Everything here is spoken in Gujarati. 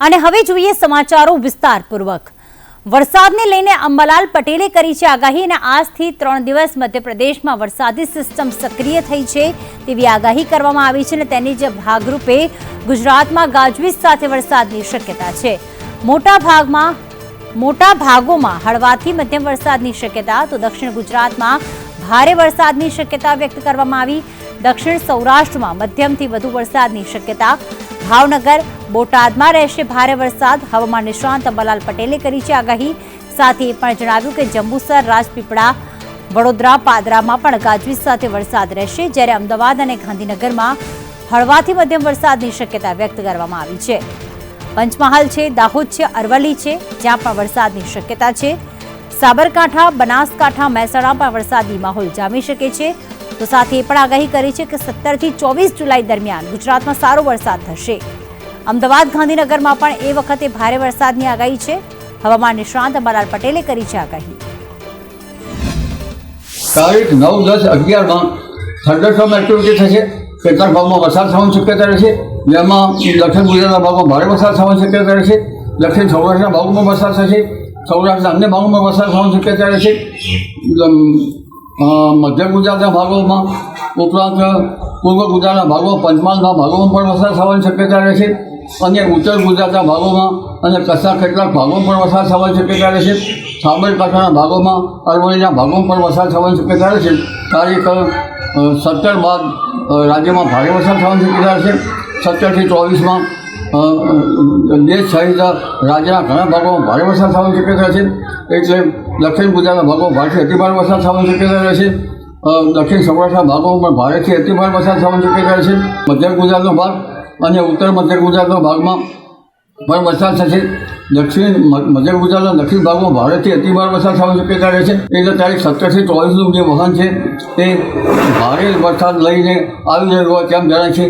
અને હવે જોઈએ સમાચારો વિસ્તારપૂર્વક. વરસાદને લઈને અંબાલાલ પટેલે કરી છે આગાહી અને આજથી ત્રણ દિવસ મધ્યપ્રદેશમાં વરસાદી સિસ્ટમ સક્રિય થઈ છે તેવી આગાહી કરવામાં આવી છે અને તેની જ ભાગરૂપે ગુજરાતમાં ગાજવીજ સાથે વરસાદની શક્યતા છે. મોટા ભાગમાં, મોટા ભાગોમાં હળવાથી મધ્યમ વરસાદની શક્યતા તો દક્ષિણ ગુજરાતમાં ભારે વરસાદની શક્યતા વ્યક્ત કરવામાં આવી. દક્ષિણ સૌરાષ્ટ્રમાં મધ્યમથી વધુ વરસાદની શક્યતા ભાવનગર, બોટાદમાં રહેશે ભારે વરસાદ. હવામાન નિષ્ણાંત અંબાલાલ પટેલે કરી છે આગાહી. સાથે પણ જણાવ્યું કે જંબુસર, રાજપીપળા, વડોદરા, પાદરામાં પણ ગાજવીજ સાથે વરસાદ રહેશે. જ્યારે અમદાવાદ અને ગાંધીનગરમાં હળવાથી મધ્યમ વરસાદની શક્યતા વ્યક્ત કરવામાં આવી છે. પંચમહાલ છે, દાહોદ છે, અરવલ્લી છે, જ્યાં પણ વરસાદની શક્યતા છે. સાબરકાંઠા, બનાસકાંઠા મહેસાણામાં વરસાદી માહોલ જામી શકે છે. તો સાથે એ પણ આગાહી કરી છે કે સત્તરથી ચોવીસ જુલાઈ દરમિયાન ગુજરાતમાં સારો વરસાદ થશે. અમદાવાદ, ગાંધીનગરમાં પણ એ વખતે ભારે વરસાદની આગાહી છે. હવામાન નિષ્ણાંત અંબાલાલ પટેલે કરી છે આગાહી. તારીખ નવ, દસ અગિયારમાં થંડરસ્ટોર્મ એક્ટિવિટી થશે. કેટલાક ભાગમાં વરસાદ થવાની શક્યતા રહેશે. જેમાં દક્ષિણ ગુજરાતના ભાગમાં ભારે વરસાદ થવાની શક્યતા રહેશે. દક્ષિણ સૌરાષ્ટ્રના ભાગમાં વરસાદ થશે. સૌરાષ્ટ્રના અન્ય ભાગોમાં વરસાદ થવાની શક્યતા રહેશે? અમ, મધ્ય ગુજરાતના ભાગોમાં ઉપરાંત પૂર્વ ગુજરાતના ભાગો પંચમહાલના ભાગોમાં પણ વરસાદ થવાની શક્યતા રહેશે. અને ઉત્તર ગુજરાતના ભાગોમાં અને કચ્છના કેટલાક ભાગોમાં પણ વરસાદ થવાની શક્યતા રહેશે. સાબરકાંઠાના ભાગોમાં અરવલ્લીના ભાગોમાં પણ વરસાદ થવાની શક્યતા રહેશે. તારીખ સત્તર બાદ રાજ્યમાં ભારે વરસાદ થવાની શક્યતા રહેશે. સત્તરથી ચોવીસમાં દેશ સહિત રાજ્યના ઘણા ભાગોમાં ભારે વરસાદ થવાની શક્યતા છે. એટલે દક્ષિણ ગુજરાતના ભાગોમાં ભારેથી અતિભારે વરસાદ થવાની શક્યતા રહેશે દક્ષિણ સૌરાષ્ટ્રના ભાગોમાં પણ ભારેથી અતિભારે વરસાદ થવાની શક્યતા રહેશે મધ્ય ગુજરાતનો ભાગ અને ઉત્તર મધ્ય ગુજરાતના ભાગમાં પણ વરસાદ થશે. દક્ષિણ મધ્ય ગુજરાતના દક્ષિણ ભાગમાં ભારેથી અતિભાર વરસાદ થવાની શક્યતા રહે છે. એટલે તારીખ સત્તરથી ચોવીસનું જે વહન છે, તે ભારે વરસાદ લઈને આવી રહ્યું હોય તેમ જણાય છે.